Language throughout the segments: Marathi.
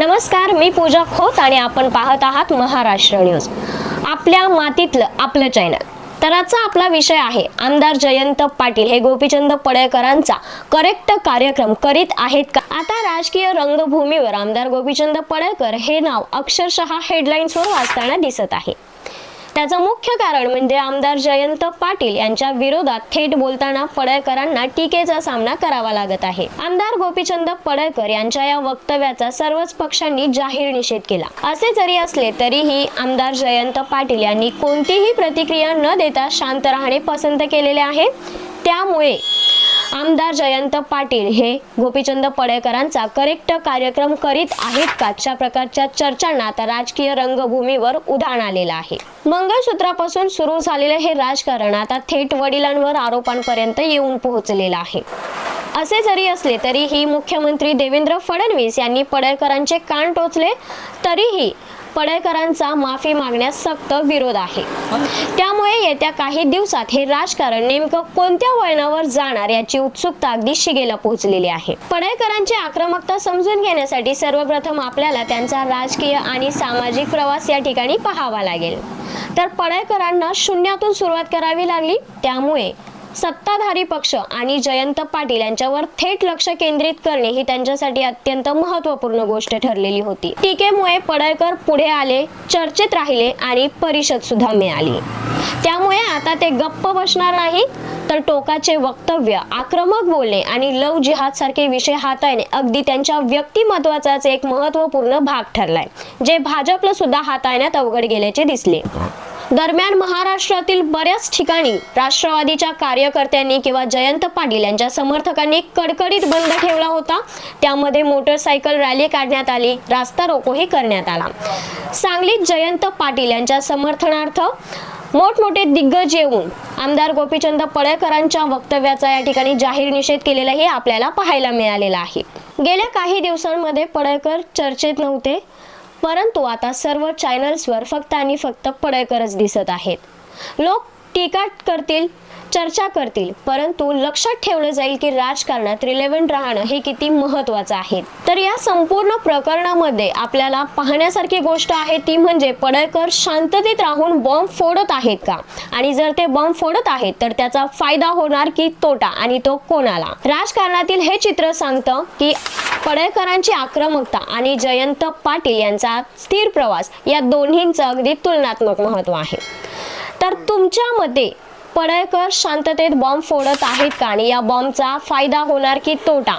नमस्कार मी पूजा खोत आणि आपण पाहत आहात महाराष्ट्र न्यूज. आपल्या मातीतलं आपलं चॅनल तर आजचा आपला विषय आहे आमदार जयंत पाटील हे गोपीचंद पडळकरांचा करेक्ट कार्यक्रम करीत आहेत का? आता राजकीय रंगभूमीवर आमदार गोपीचंद पडळकर हे नाव अक्षरशः हेडलाईन्सवर वाचताना दिसत आहे. त्याचं मुख्य कारण म्हणजे आमदार जयंत पाटील यांच्या विरोधात थेट बोलताना पडळकरांना टीकेचा सामना करावा लागत आहे. आमदार गोपीचंद पडळकर यांच्या या वक्तव्याचा सर्वच पक्षांनी जाहीर निषेध केला. असे जरी असले तरीही आमदार जयंत पाटील यांनी कोणतीही प्रतिक्रिया न देता शांत राहणे पसंत केलेले आहे. त्यामुळे आमदार जयंत पाटील हे गोपीचंद पडेकरांचा करेक्ट कार्यक्रम करीत आहेत का? अशा प्रकारच्या चर्चांना आता राजकीय रंगभूमीवर उधाण आलेलं आहे. मंगळसूत्रापासून सुरू झालेले हे राजकारण आता थेट वडिलांवर आरोपांपर्यंत येऊन पोहोचलेलं आहे. असे जरी असले तरीही मुख्यमंत्री देवेंद्र फडणवीस यांनी पडळकरांचे कान टोचले तरीही पडळकरांचा माफी मागण्यास सक्त विरोध आहे. त्यामुळे येत्या काही दिवसात हे राजकारण नेमकं कोणत्या वळणावर जाणार याची उत्सुकता अगदी शिगेला पोहोचलेली आहे. पडळकरांची आक्रमकता समजून घेण्यासाठी सर्वप्रथम आपल्याला त्यांचा राजकीय आणि सामाजिक प्रवास या ठिकाणी पाहावा लागेल. तर पडळकरांना शून्यातून सुरुवात करावी लागली. त्यामुळे सत्ताधारी पक्ष आणि जयंत पाटील यांच्यावर थेट लक्ष केंद्रित करणे ही त्यांच्यासाठी अत्यंत महत्त्वपूर्ण गोष्ट ठरलेली होती. टीकेमुळे पडळकर पुढे आले चर्चेत राहिले आणि परिषद सुद्धा मिळाली. त्यामुळे आता ते गप्प बसणार नाही तर टोकाचे वक्तव्य आक्रमक बोलणे आणि लव जिहाद सारखे विषय हाताळणे अगदी त्यांच्या व्यक्तिमत्वाचाच एक महत्त्वपूर्ण भाग ठरलाय जे भाजपला सुद्धा हाताळण्यात अवघड गेल्याचे दिसले. दरम्यान महाराष्ट्रातील बऱ्याच ठिकाणी राष्ट्रवादीच्या कार्यकर्त्यांनी किंवा जयंत पाटील यांच्या समर्थकांनी कडकडीत बंद ठेवला होता. त्यामध्ये मोटरसायकल रॅली काढण्यात आली रास्ता रोकोही करण्यात आला. सांगलीत जयंत पाटील यांच्या समर्थनार्थ मोठमोठे दिग्गज येऊन आमदार गोपीचंद पळेकरांच्या वक्तव्याचा या ठिकाणी जाहीर निषेध केलेलाही आपल्याला पाहायला मिळालेला आहे. गेल्या काही दिवसांमध्ये पळेकर चर्चेत नव्हते. परंतु आता सर्व चॅनल्सवर फक्त आणि फक्त पडळकरच दिसत आहेत. लोक टीका करतील चर्चा करतील परंतु लक्षात ठेवलं जाईल की राजकारणात रिलेव्हंट राहणं हे किती महत्वाचं आहे. तर या संपूर्ण प्रकरणामध्ये आपल्याला पाहण्यासारखी गोष्ट आहे ती म्हणजे पडळकर शांततेत राहून बॉम्ब फोडत आहेत का? आणि जर ते बॉम्ब फोडत आहेत तर त्याचा फायदा होणार की तोटा आणि तो कोणाला? राजकारणातील हे चित्र सांगतं की पडळकरांची आक्रमकता आणि जयंत पाटील यांचा स्थिर प्रवास या दोन्हींचं अगदी तुलनात्मक महत्त्व आहे. तर तुमच्या मते पडळकर शांततेत बॉम्ब फोडत आहेत का? आणि या बॉम्बचा फायदा होणार की तोटा?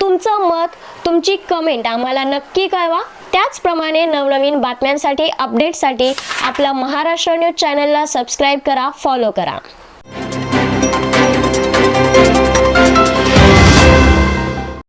तुमचं मत तुमची कमेंट आम्हाला नक्की कळवा. त्याचप्रमाणे नवनवीन बातम्यांसाठी अपडेटसाठी आपला महाराष्ट्र न्यूज चॅनलला सबस्क्राईब करा फॉलो करा.